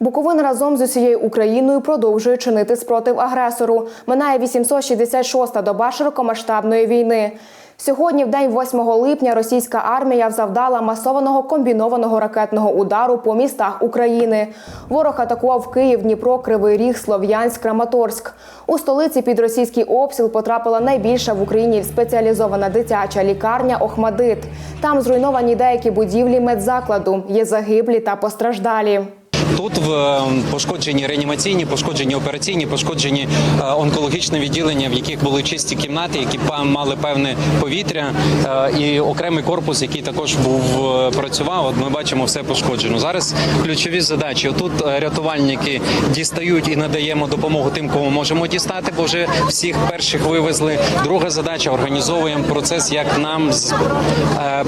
Буковина разом з усією Україною продовжує чинити спротив агресору. Минає 866-та доба широкомасштабної війни. Сьогодні, в день 8 липня, російська армія завдала масованого комбінованого ракетного удару по містах України. Ворог атакував Київ, Дніпро, Кривий Ріг, Слов'янськ, Краматорськ. У столиці під російський обстріл потрапила найбільша в Україні спеціалізована дитяча лікарня Охмадит. Там зруйновані деякі будівлі медзакладу. Є загиблі та постраждалі. Тут в е, пошкоджені реанімаційні, пошкоджені операційні, пошкоджені е, онкологічне відділення, в яких були чисті кімнати, які мали певне повітря, е, і окремий корпус, який також був е, працював. От ми бачимо, все пошкоджено. Зараз ключові задачі. Тут рятувальники дістають і надаємо допомогу тим, кому можемо дістати, бо вже всіх перших вивезли. Друга задача організовуємо процес, як нам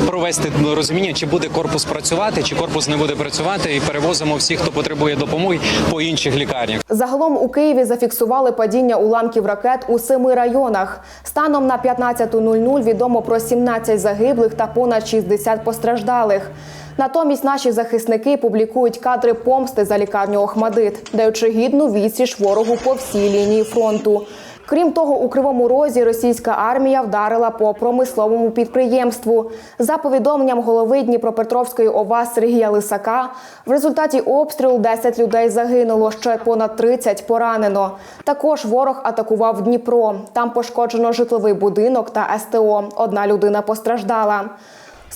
провести розуміння, чи буде корпус працювати, чи корпус не буде працювати, і перевозимо всіх, хто потребує допомоги по інших лікарнях. Загалом у Києві зафіксували падіння уламків ракет у семи районах. Станом на 15.00 відомо про 17 загиблих та понад 60 постраждалих. Натомість наші захисники публікують кадри помсти за лікарню Охмадит, даючи гідну відсіч ворогу по всій лінії фронту. Крім того, у кривому розі російська армія вдарила по промисловому підприємству. За повідомленням голови Дніпропетровської ОВА Сергія Лисака, в результаті обстрілу 10 людей загинуло, ще понад 30 поранено. Також ворог атакував Дніпро. Там пошкоджено житловий будинок та СТО. Одна людина постраждала.